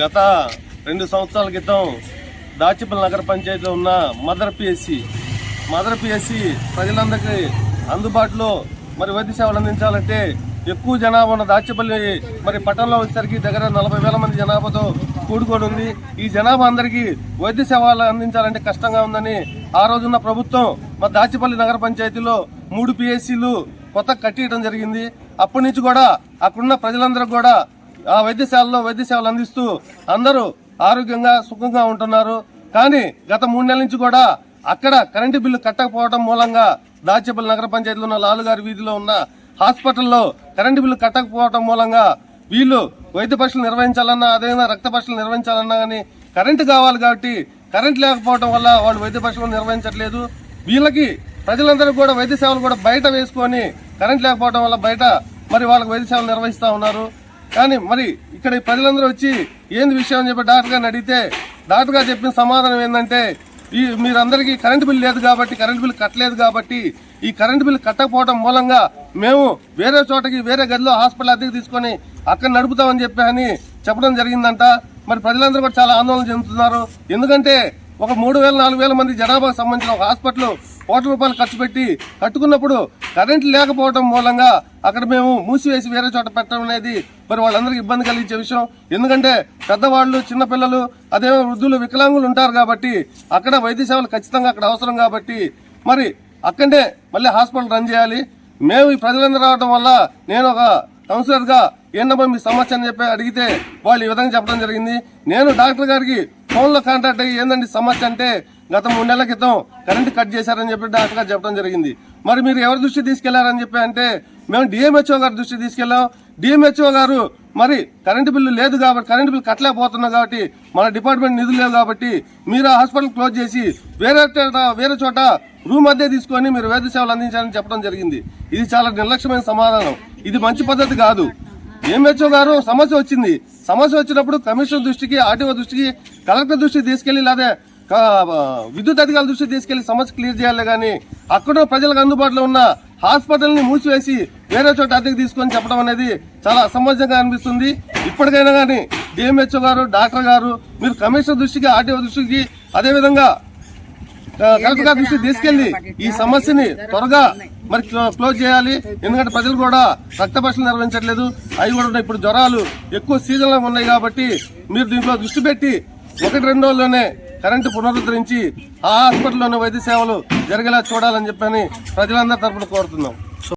గత రెండు సంవత్సరాల క్రితం దాచిపల్లి నగర పంచాయతీలో ఉన్న మదర్ పిఎస్సి మదర్ పిఎస్సి ప్రజలందరికీ అందుబాటులో మరి వైద్య సేవలు అందించాలంటే ఎక్కువ జనాభా ఉన్న దాచిపల్లి మరి పట్టణంలో వచ్చేసరికి దగ్గర నలభై వేల మంది జనాభాతో కూడుకొని ఉంది. ఈ జనాభా అందరికీ వైద్య సేవలు అందించాలంటే కష్టంగా ఉందని ఆ రోజున్న ప్రభుత్వం మరి దాచిపల్లి నగర పంచాయతీలో మూడు పిఎస్సీలు కొత్త కట్టియడం జరిగింది. అప్పటి నుంచి కూడా అక్కడున్న ప్రజలందరూ కూడా ఆ వైద్యశాలలో వైద్య సేవలు అందిస్తూ అందరూ ఆరోగ్యంగా సుఖంగా ఉంటున్నారు. కానీ గత మూడు నెలల నుంచి కూడా అక్కడ కరెంటు బిల్లు కట్టకపోవడం మూలంగా దాచేపల్లి నగర పంచాయతీలో ఉన్న లాలుగారి వీధిలో ఉన్న హాస్పిటల్లో కరెంటు బిల్లు కట్టకపోవడం మూలంగా వీళ్ళు వైద్య పరీక్షలు నిర్వహించాలన్నా అదేవిధంగా రక్త పరీక్షలు నిర్వహించాలన్నా కానీ కరెంటు కావాలి కాబట్టి కరెంట్ లేకపోవడం వల్ల వాళ్ళు వైద్య పరీక్షలు నిర్వహించట్లేదు. వీళ్ళకి ప్రజలందరూ కూడా వైద్య సేవలు కూడా బయట వేసుకొని కరెంట్ లేకపోవడం వల్ల బయట మరి వాళ్ళకి వైద్య సేవలు నిర్వహిస్తూ ఉన్నారు. కానీ మరి ఇక్కడ ఈ ప్రజలందరూ వచ్చి ఏంది విషయం అని చెప్పి డాక్టర్ గారిని అడిగితే డాక్టర్ గారు చెప్పిన సమాధానం ఏంటంటే ఈ మీరందరికీ కరెంటు బిల్ లేదు కాబట్టి కరెంటు బిల్ కట్టలేదు కాబట్టి ఈ కరెంటు బిల్ కట్టకపోవడం మూలంగా మేము వేరే చోటకి వేరే గదిలో హాస్పిటల్ అద్దెకి తీసుకొని అక్కడ నడుపుతామని చెప్పి అని చెప్పడం జరిగిందంట. మరి ప్రజలందరూ కూడా చాలా ఆందోళన చెందుతున్నారు. ఎందుకంటే ఒక మూడు వేల నాలుగు వేల మంది జనాభాకు సంబంధించిన ఒక హాస్పిటల్ కోట్ల రూపాయలు ఖర్చు పెట్టి కట్టుకున్నప్పుడు కరెంట్ లేకపోవడం మూలంగా అక్కడ మేము మూసివేసి వేరే చోట పెట్టడం అనేది మరి వాళ్ళందరికీ ఇబ్బంది కలిగించే విషయం. ఎందుకంటే పెద్దవాళ్ళు చిన్నపిల్లలు అదే వృద్ధులు వికలాంగులు ఉంటారు కాబట్టి అక్కడ వైద్య సేవలు ఖచ్చితంగా అక్కడ అవసరం కాబట్టి మరి అక్కడే మళ్ళీ హాస్పిటల్ రన్ చేయాలి. మేము ఈ ప్రజలందరూ రావడం వల్ల నేను ఒక కౌన్సిలర్గా ఏంటమ్మా మీ సమస్య? అని చెప్పి అడిగితే వాళ్ళు ఈ విధంగా చెప్పడం జరిగింది. నేను డాక్టర్ గారికి ఫోన్లో కాంటాక్ట్ అయ్యి ఏందండి సమస్య అంటే గత మూడు నెలల క్రితం కరెంట్ కట్ చేశారని చెప్పి డాక్టర్ చెప్పడం జరిగింది. మరి మీరు ఎవరి దృష్టి తీసుకెళ్ళారని చెప్పి అంటే మేము డిఎంహెచ్ఓ గారి దృష్టి తీసుకెళ్ళాం డిఎంహెచ్ఓ గారు మరి కరెంటు బిల్లు లేదు కాబట్టి కరెంటు బిల్లు కట్టలేకపోతున్నాం కాబట్టి మన డిపార్ట్మెంట్ నిధులు లేవు కాబట్టి మీరు ఆ హాస్పిటల్ క్లోజ్ చేసి వేరే వేరే చోట రూమ్ అద్దె తీసుకొని మీరు వైద్య సేవలు అందించాలని చెప్పడం జరిగింది. ఇది చాలా నిర్లక్ష్యమైన సమాధానం. ఇది మంచి పద్ధతి కాదు. ఎంహెచ్ఓ గారు సమస్య వచ్చింది. సమస్య వచ్చినప్పుడు కమిషనర్ దృష్టికి ఆర్టీఓ దృష్టికి కలెక్టర్ దృష్టికి తీసుకెళ్ళి లేదా విద్యుత్ అధికారుల దృష్టికి తీసుకెళ్ళి సమస్య క్లియర్ చేయాలి కానీ అక్కడ ప్రజలకు అందుబాటులో ఉన్న హాస్పిటల్ని మూసివేసి వేరే చోట అద్దెకు తీసుకొని చెప్పడం అనేది చాలా అసమంజంగా అనిపిస్తుంది. ఇప్పటికైనా కానీ డిఎంహెచ్ఓ గారు డాక్టర్ గారు మీరు కమిషనర్ దృష్టికి ఆర్టీఓ దృష్టికి అదేవిధంగా కలెక్టర్ గారి దృష్టికి తీసుకెళ్ళి ఈ సమస్యని త్వరగా మరి క్లో- క్లోజ్ చేయాలి. ఎందుకంటే ప్రజలు కూడా రక్త పరీక్షలు నిర్వహించట్లేదు. అవి కూడా ఇప్పుడు జ్వరాలు ఎక్కువ సీజన్లో ఉన్నాయి కాబట్టి మీరు దీంట్లో దృష్టి పెట్టి ఒకటి రెండు రోజుల్లోనే కరెంటు పునరుద్ధరించి ఆ హాస్పిటల్లోనే వైద్య సేవలు జరిగేలా చూడాలని చెప్పని ప్రజలందరి తరపున కోరుతున్నాం.